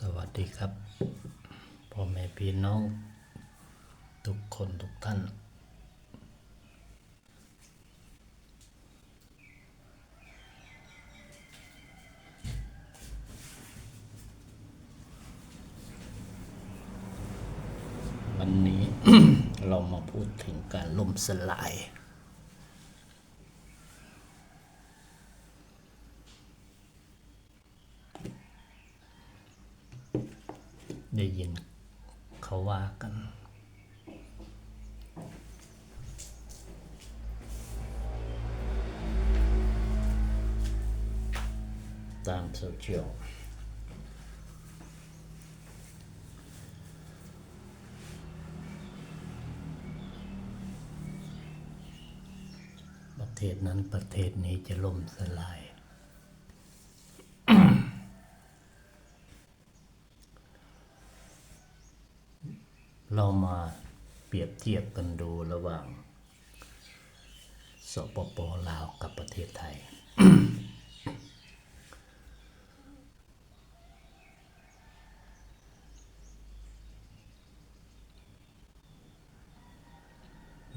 สวัสดีครับพ่อแม่พี่น้อง ทุกคนทุกท่าน วันนี้เรามาพูดถึงการล่มสลาย ได้ยินเขาว่ากัน ตามโซเชียลประเทศนั้นประเทศนี้จะล่มสลาย เรามาเปรียบเทียบกันดูระหว่าง สปปลาวกับประเทศไทย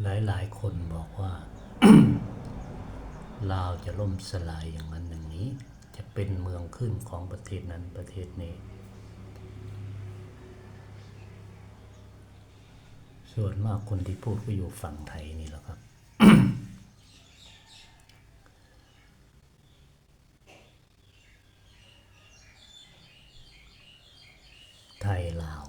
หลายๆ คนบอกว่าลาวจะล่มสลายอย่างนั้นอย่างนี้ จะเป็นเมืองขึ้นของประเทศนั้นประเทศนี้ ส่วนมากคนที่พูดก็อยู่ฝั่งไทยนี่แหละครับ ไทยลาว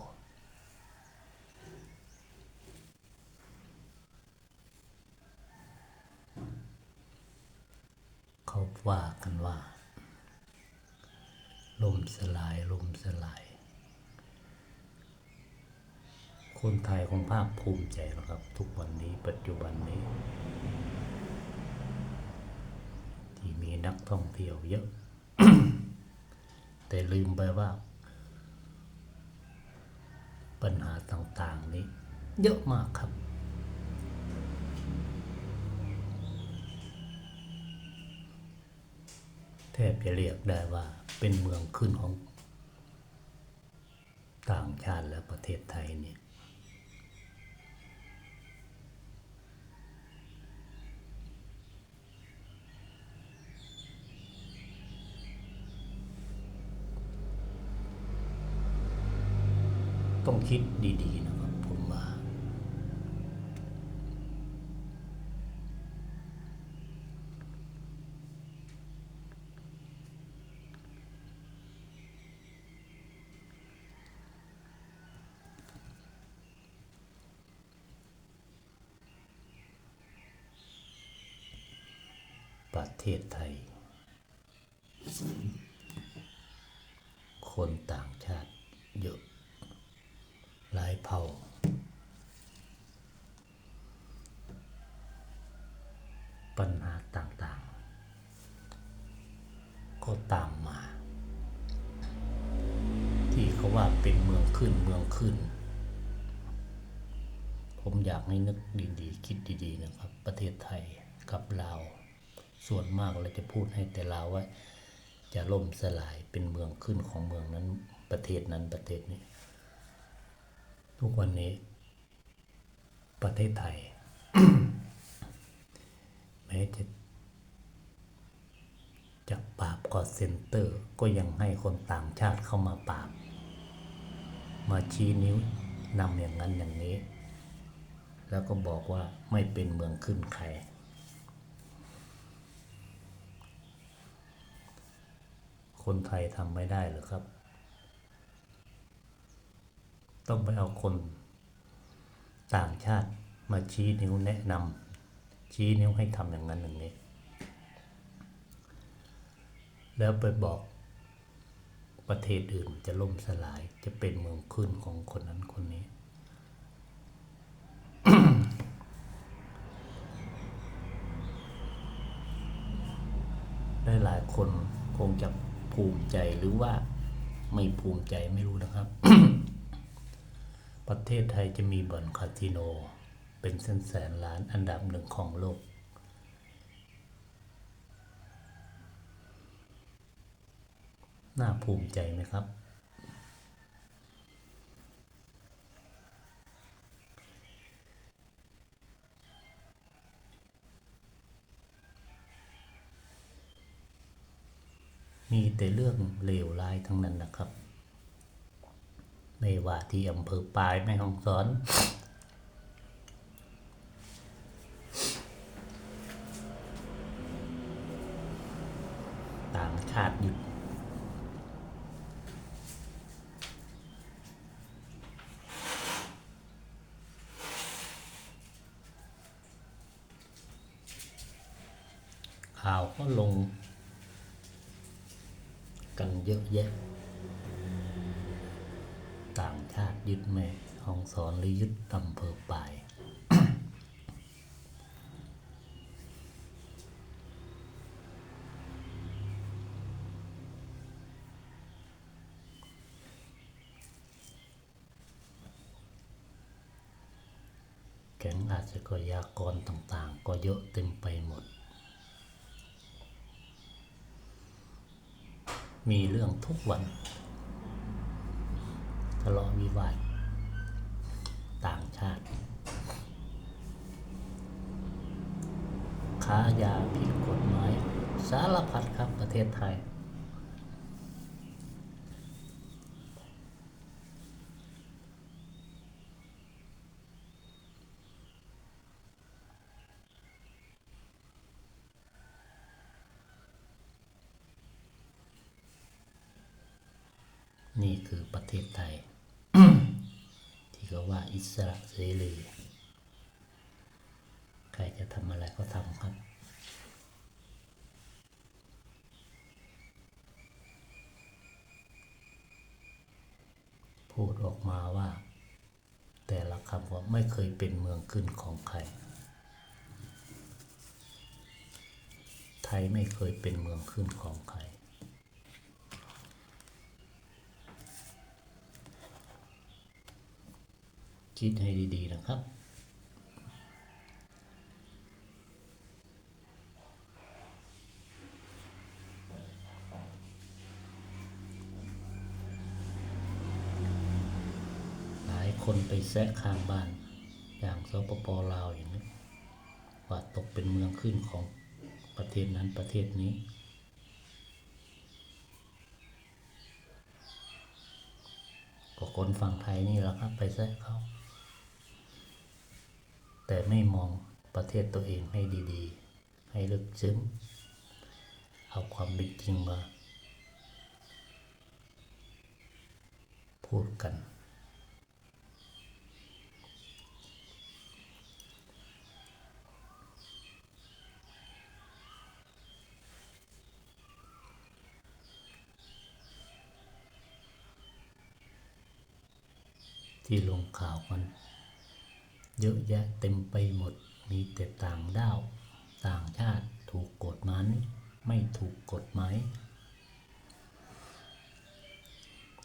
เขาว่ากันว่า ลมสลาย ลมสลาย คนไทยคงภาคภูมิใจนะครับ ทุกวันนี้ปัจจุบันนี้ ที่มีนักท่องเที่ยวเยอะ แต่ลืมไปว่า ปัญหาต่างๆนี้ เยอะมากครับ แทบจะเรียกได้ว่าเป็นเมืองขึ้นของต่างชาติและประเทศไทยเนี่ย คิดดีๆนะครับผมว่า ประเทศไทย คนต่างชาติ เผ่าปัญหาต่างๆ ก็ตามมา ที่เขาว่าเป็นเมืองขึ้นเมืองขึ้น ผมอยากให้นึกดีๆ คิดดีๆนะครับ ประเทศไทยกับลาว ส่วนมากเราจะพูดให้แต่ลาวว่า จะล่มสลายเป็นเมืองขึ้นของเมืองนั้นประเทศนั้นประเทศนี้ ทุกวันนี้ประเทศไทย แม้จะจะปราบกอดเซ็นเตอร์ ก็ยังให้คนต่างชาติเข้ามาปราบ มาชี้นิ้วนำอย่างนั้นอย่างนี้ แล้วก็บอกว่าไม่เป็นเมืองขึ้นใคร คนไทยทำไม่ได้หรือครับ ต้องไปเอาคนต่างชาติมาชี้นิ้วแนะนำชี้นิ้วให้ทำอย่างนั้นอย่างนี้ แล้วไปบอกประเทศอื่นจะล่มสลายจะเป็นเมืองขึ้นของคนนั้นคนนี้หลายคนคงจะภูมิใจหรือว่าไม่ภูมิใจไม่รู้นะครับ ประเทศไทยจะมีบ่อนคาสิโน เป็นแสนล้านอันดับหนึ่งของโลก น่าภูมิใจไหมครับ มีแต่เรื่องเลวร้ายทั้งนั้นนะครับ ไม่ว่าที่อำเภอปลายแม่ฮ่องสอน ต่างชาติหยุดข่าวก็ลงกันเยอะแยะ ต่างชาติยึดแม่ห้องสอนหรือยึดอำเภอปลายแก๊งอาชญากรต่างๆ ก็เยอะเต็มไปหมด มีเรื่องทุกวัน ทะเลาะวิวาทต่างชาติ ค้ายาผิดกฎหมาย สารพัดครับประเทศไทย นี่คือประเทศไทย ที่เขาว่าอิสระเสรีใครจะทำอะไรก็ทำครับ พูดออกมาว่า แต่ละคำว่าไม่เคยเป็นเมืองขึ้นของใคร ไทยไม่เคยเป็นเมืองขึ้นของใคร คิดให้ดีๆนะครับ หลายคนไปแซะข้างบ้าน อย่างสปปลาวอย่างนี้ว่าตกเป็นเมืองขึ้นของประเทศนั้นประเทศนี้ก็คนฝั่งไทยนี่แหละครับ ไปแซะเขา แต่ไม่มองประเทศตัวเองให้ดีๆ ให้ลึกซึ้ง เอาความเป็นจริงมา พูดกัน ที่ลงข่าวมัน เยอะแยะเต็มไปหมด มีแต่ต่างด้าว ต่างชาติถูกกฎหมายไม่ถูกกฎหมาย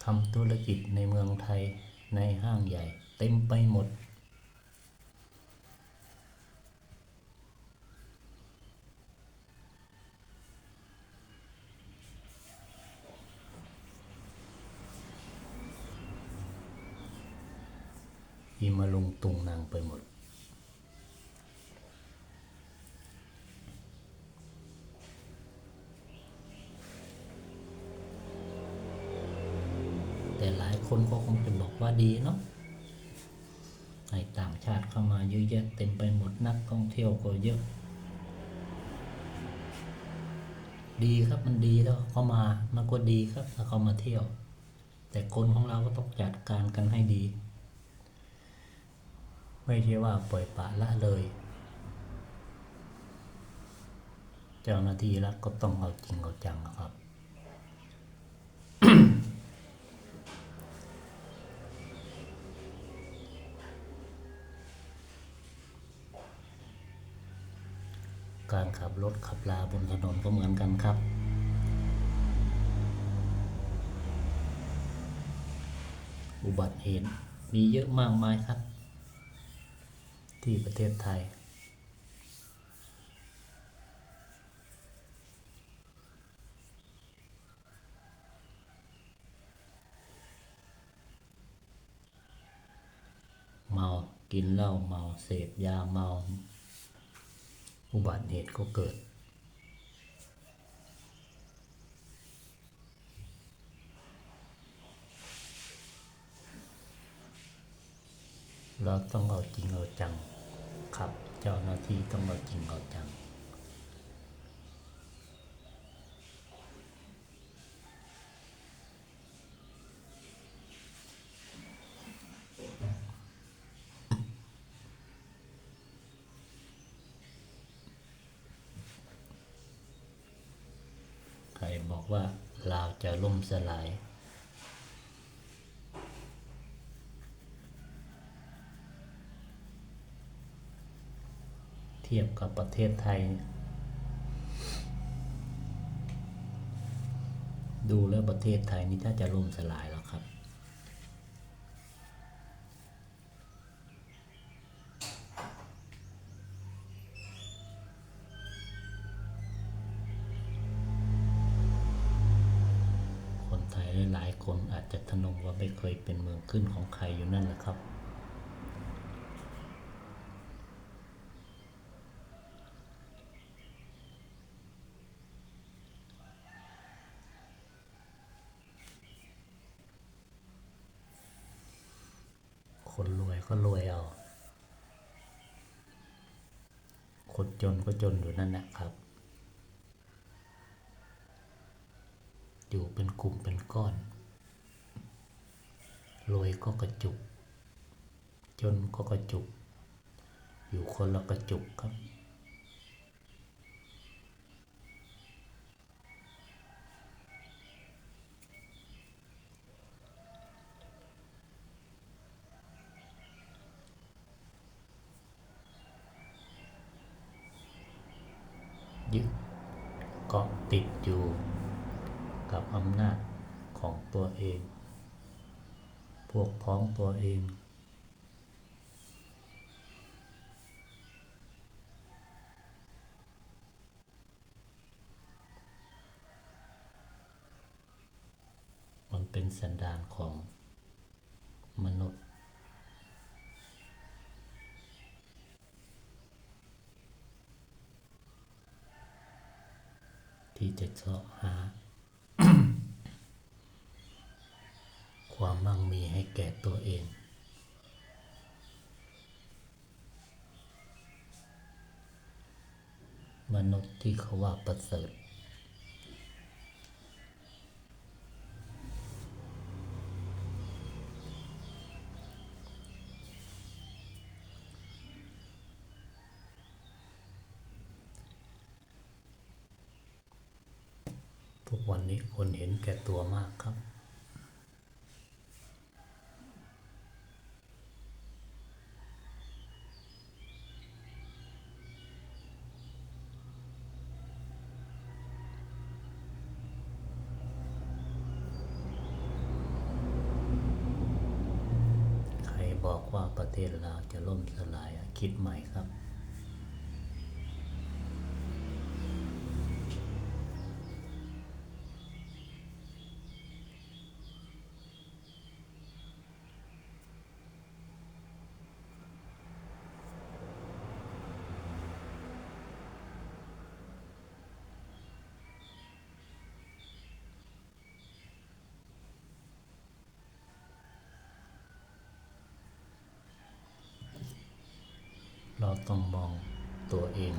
ทำธุรกิจในเมืองไทยในห้างใหญ่ เต็มไปหมดีมาลงตุงนางไปหมด แต่หลายคนก็คงจะบอกว่าดีเนาะให้ต่างชาติเข้ามาเยอะแยะเต็มไปหมดนักท่องเที่ยวก็เยอะ ดีครับมันดีแล้วเขามามันก็ดีครับถ้าเขามาเที่ยว แต่คนของเราก็ต้องจัดการกันให้ดี ไม่ใช่ว่าปล่อยปละละเลย เจ้าหน้าที่รัฐก็ต้องเอาจริงเอาจังนะครับ การขับรถขับลาบนถนนก็เหมือนกันครับอุบัติเหตุมีเยอะมากมายครับ ที่ประเทศไทย เมากินเหล้าเมาเสพยาเมา อุบัติเหตุก็เกิดเราต้องเอาจริงเอาจัง ครับ เจ้าหน้าที่ต้องเอาจริงเอาจังใครบอกว่าลาวจะล่มสลาย เทียบกับประเทศไทย ดูแล้วประเทศไทยนี่ถ้าจะล่มสลายแล้วครับ คนไทยหลายๆคนอาจจะทะนงว่าไม่เคยเป็นเมืองขึ้นของใครอยู่นั่นแหละครับ คนรวยก็รวยเอา คนจนก็จนอยู่นั่นแหละครับ อยู่เป็นกลุ่มเป็นก้อน รวยก็กระจุก จนก็กระจุก อยู่คนละกระจุกครับ ยึดเกาะติดอยู่กับอำนาจของตัวเอง พวกพ้องตัวเอง มันเป็นสันดานของมนุษย์ ที่ จะเสาะหา ความมั่งมีให้แก่ตัวเอง มนุษย์ที่เขาว่าประเสริฐ ทุกวันนี้คนเห็นแก่ตัวมากครับ ใครบอกว่าประเทศลาวจะล่มสลายคิดใหม่ครับ ต้องมองตัวเอง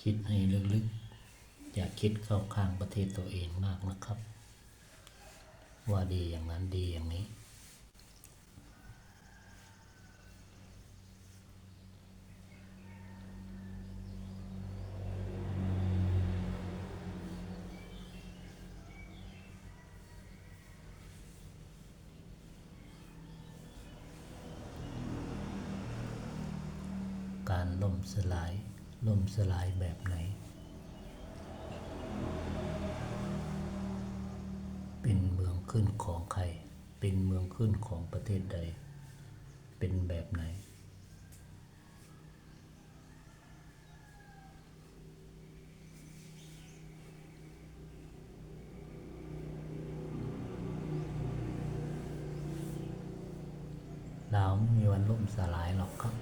คิดให้ลึกๆ อย่าคิดเข้าข้างประเทศตัวเองมากนะครับ ว่าดีอย่างนั้นดีอย่างนี้ การล่มสลาย ล่ม สลายแบบไหน เป็นเมืองขึ้นของใคร เป็นเมืองขึ้นของประเทศใด เป็นแบบไหนลาวไม่มีวันล่มสลายหรอกครับ